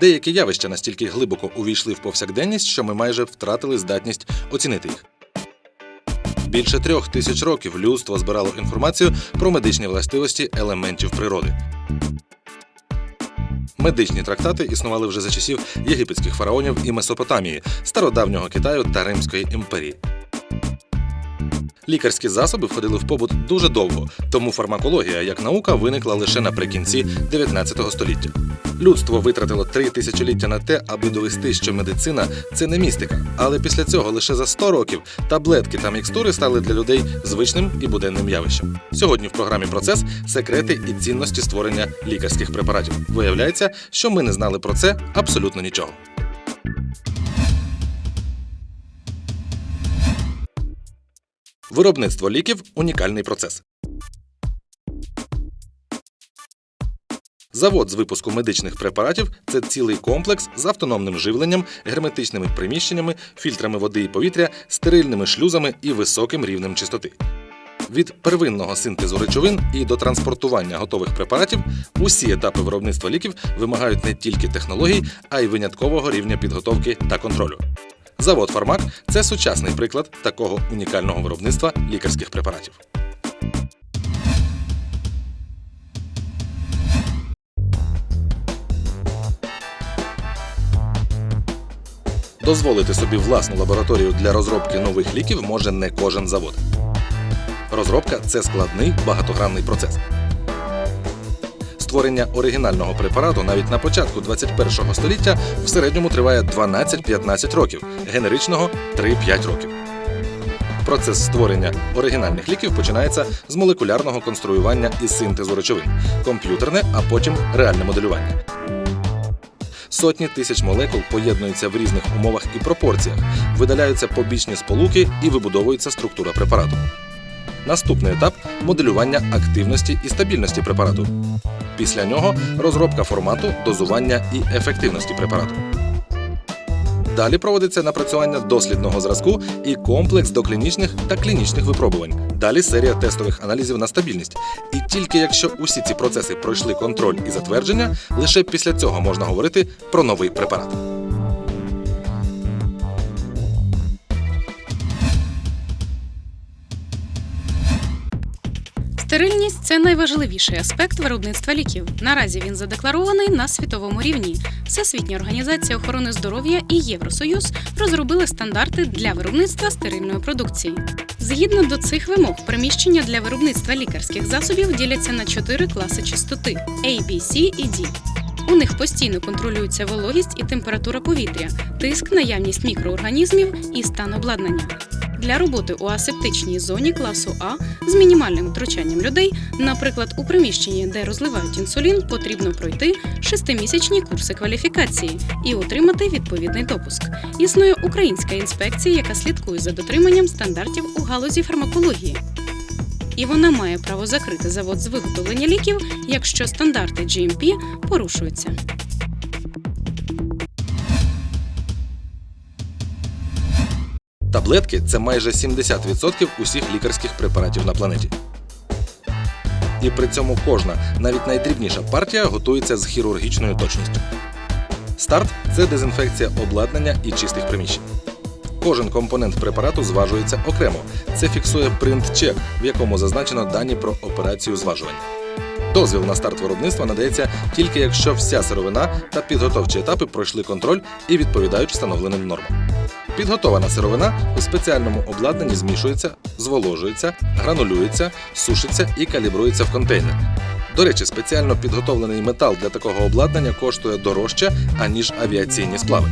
Деякі явища настільки глибоко увійшли в повсякденність, що ми майже втратили здатність оцінити їх. Більше трьох тисяч років людство збирало інформацію про медичні властивості елементів природи. Медичні трактати існували вже за часів єгипетських фараонів і Месопотамії, стародавнього Китаю та Римської імперії. Лікарські засоби входили в побут дуже довго, тому фармакологія як наука виникла лише наприкінці 19 століття. Людство витратило три тисячоліття на те, аби довести, що медицина це не містика. Але після цього лише за 100 років таблетки та мікстури стали для людей звичним і буденним явищем. Сьогодні в програмі процес секрети і цінності створення лікарських препаратів. Виявляється, що ми не знали про це абсолютно нічого. Виробництво ліків унікальний процес. Завод з випуску медичних препаратів це цілий комплекс з автономним живленням, герметичними приміщеннями, фільтрами води і повітря, стерильними шлюзами і високим рівнем чистоти. Від первинного синтезу речовин і до транспортування готових препаратів усі етапи виробництва ліків вимагають не тільки технологій, а й виняткового рівня підготовки та контролю. Завод Фармак це сучасний приклад такого унікального виробництва лікарських препаратів. Дозволити собі власну лабораторію для розробки нових ліків може не кожен завод. Розробка це складний багатогранний процес. Створення оригінального препарату навіть на початку 21 століття в середньому триває 12-15 років, генеричного 3-5 років. Процес створення оригінальних ліків починається з молекулярного конструювання і синтезу речовин, комп'ютерне, а потім реальне моделювання. Сотні тисяч молекул поєднуються в різних умовах і пропорціях, видаляються побічні сполуки і вибудовується структура препарату. Наступний етап моделювання активності і стабільності препарату. Після нього розробка формату, дозування і ефективності препарату. Далі проводиться напрацювання дослідного зразку і комплекс доклінічних та клінічних випробувань. Далі серія тестових аналізів на стабільність. І тільки якщо усі ці процеси пройшли контроль і затвердження, лише після цього можна говорити про новий препарат. Це найважливіший аспект виробництва ліків. Наразі він задекларований на світовому рівні. Всесвітня організація охорони здоров'я і Євросоюз розробили стандарти для виробництва стерильної продукції. Згідно до цих вимог, приміщення для виробництва лікарських засобів діляться на чотири класи чистоти A, B, C і D. У них постійно контролюється вологість і температура повітря, тиск, наявність мікроорганізмів і стан обладнання. Для роботи у асептичній зоні класу А з мінімальним втручанням людей, наприклад, у приміщенні, де розливають інсулін, потрібно пройти шестимісячні курси кваліфікації і отримати відповідний допуск. Існує українська інспекція, яка слідкує за дотриманням стандартів у галузі фармакології. І вона має право закрити завод з виготовлення ліків, якщо стандарти GMP порушуються. Таблетки це майже 70% усіх лікарських препаратів на планеті. І при цьому кожна, навіть найдрібніша партія готується з хірургічною точністю. Старт це дезінфекція обладнання і чистих приміщень. Кожен компонент препарату зважується окремо. Це фіксує принт-чек, в якому зазначено дані про операцію зважування. Дозвіл на старт виробництва надається тільки якщо вся сировина та підготовчі етапи пройшли контроль і відповідають встановленим нормам. Підготована сировина у спеціальному обладнанні змішується, зволожується, гранулюється, сушиться і калібрується в контейнер. До речі, спеціально підготовлений метал для такого обладнання коштує дорожче, аніж авіаційні сплави.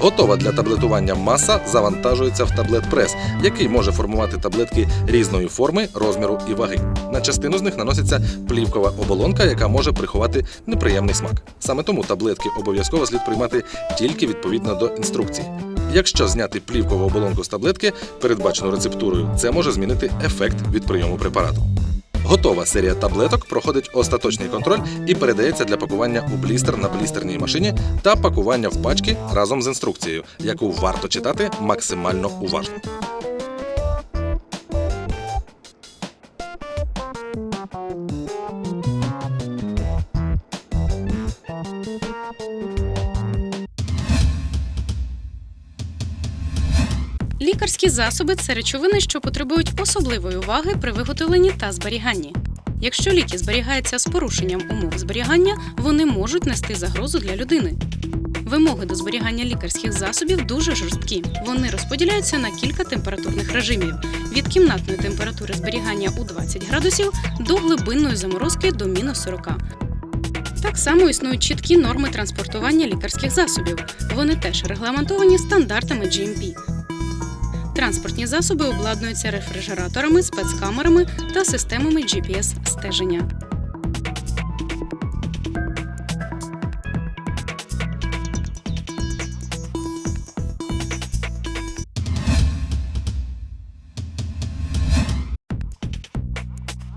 Готова для таблетування маса завантажується в таблет-прес, який може формувати таблетки різної форми, розміру і ваги. На частину з них наноситься плівкова оболонка, яка може приховати неприємний смак. Саме тому таблетки обов'язково слід приймати тільки відповідно до інструкції. Якщо зняти плівкову оболонку з таблетки, передбачену рецептурою, це може змінити ефект від прийому препарату. Готова серія таблеток проходить остаточний контроль і передається для пакування у блістер на блістерній машині та пакування в пачки разом з інструкцією, яку варто читати максимально уважно. Лікарські засоби це речовини, що потребують особливої уваги при виготовленні та зберіганні. Якщо ліки зберігаються з порушенням умов зберігання, вони можуть нести загрозу для людини. Вимоги до зберігання лікарських засобів дуже жорсткі. Вони розподіляються на кілька температурних режимів: від кімнатної температури зберігання у 20 градусів до глибинної заморозки до мінус 40. Так само існують чіткі норми транспортування лікарських засобів. Вони теж регламентовані стандартами GMP. Транспортні засоби обладнуються рефрижераторами, спецкамерами та системами GPS-стеження.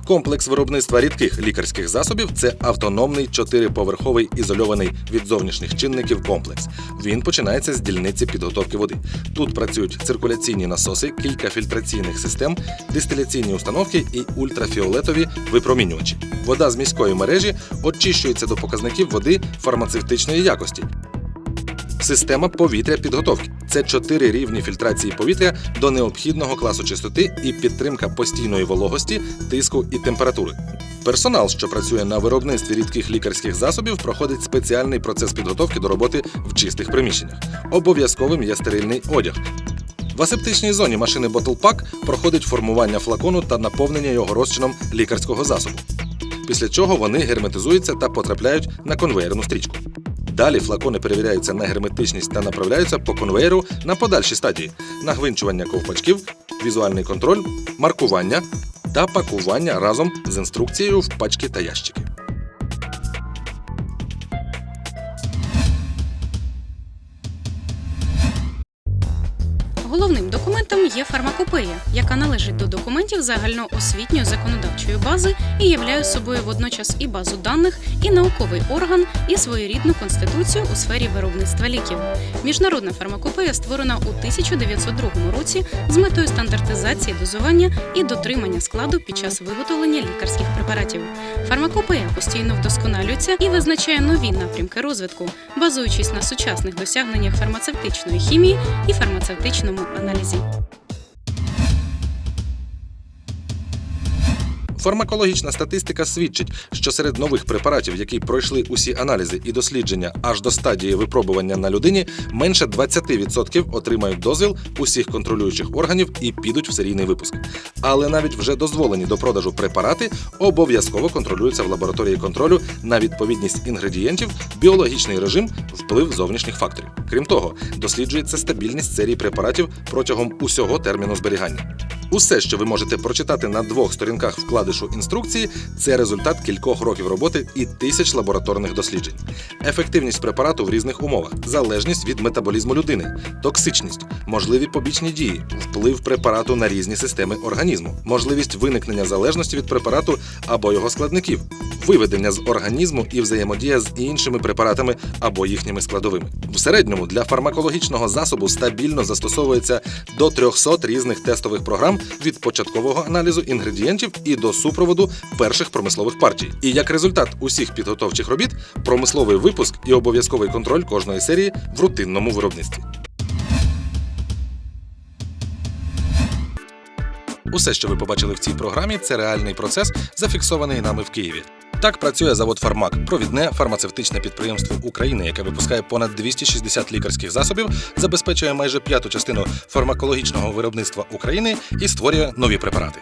Комплекс виробництва рідких лікарських засобів це автономний чотириповерховий ізольований від зовнішніх чинників комплекс. Він починається з дільниці підготовки води. Тут працюють циркуляційні насоси, кілька фільтраційних систем, дистиляційні установки і ультрафіолетові випромінювачі. Вода з міської мережі очищується до показників води фармацевтичної якості. Система повітря підготовки це чотири рівні фільтрації повітря до необхідного класу чистоти і підтримка постійної вологості, тиску і температури. Персонал, що працює на виробництві рідких лікарських засобів, проходить спеціальний процес підготовки до роботи в чистих приміщеннях. Обов'язковим є стерильний одяг. В асептичній зоні машини BottlePack проходить формування флакону та наповнення його розчином лікарського засобу. Після чого вони герметизуються та потрапляють на конвеєрну стрічку. Далі флакони перевіряються на герметичність та направляються по конвейеру на подальші стадії: нагвинчування ковпачків, візуальний контроль, маркування та пакування разом з інструкцією в пачки та ящики. Головним є фармакопея, яка належить до документів загальноосвітньої законодавчої бази і являє собою водночас і базу даних, і науковий орган, і своєрідну конституцію у сфері виробництва ліків. Міжнародна фармакопея створена у 1902 році з метою стандартизації дозування і дотримання складу під час виготовлення лікарських препаратів. Фармакопея постійно вдосконалюється і визначає нові напрямки розвитку, базуючись на сучасних досягненнях фармацевтичної хімії і фармацевтичному аналізі. Фармакологічна статистика свідчить, що серед нових препаратів, які пройшли усі аналізи і дослідження аж до стадії випробування на людині, менше 20% отримають дозвіл усіх контролюючих органів і підуть в серійний випуск. Але навіть вже дозволені до продажу препарати обов'язково контролюються в лабораторії контролю на відповідність інгредієнтів, біологічний режим, вплив зовнішніх факторів. Крім того, досліджується стабільність серії препаратів протягом усього терміну зберігання. Усе, що ви можете прочитати на двох сторінках вкладишу інструкції, це результат кількох років роботи і тисяч лабораторних досліджень. Ефективність препарату в різних умовах, залежність від метаболізму людини, токсичність, можливі побічні дії, вплив препарату на різні системи організму, можливість виникнення залежності від препарату або його складників, виведення з організму і взаємодія з іншими препаратами або їхніми складовими. В середньому для фармакологічного засобу стабільно застосовується до 300 різних тестових програм від початкового аналізу інгредієнтів і до супроводу перших промислових партій. І як результат усіх підготовчих робіт, промисловий випуск і обов'язковий контроль кожної серії в рутинному виробництві. Усе, що ви побачили в цій програмі, це реальний процес, зафіксований нами в Києві. Так працює завод Фармак, провідне фармацевтичне підприємство України, яке випускає понад 260 лікарських засобів, забезпечує майже п'яту частину фармакологічного виробництва України і створює нові препарати.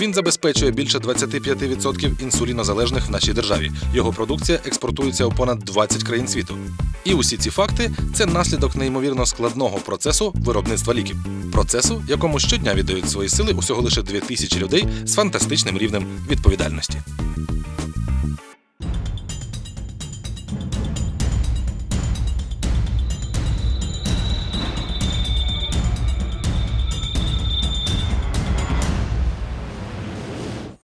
Він забезпечує більше 25% інсулінозалежних в нашій державі. Його продукція експортується у понад 20 країн світу. І усі ці факти це наслідок неймовірно складного процесу виробництва ліків. Процесу, якому щодня віддають свої сили усього лише 2000 людей з фантастичним рівнем відповідальності.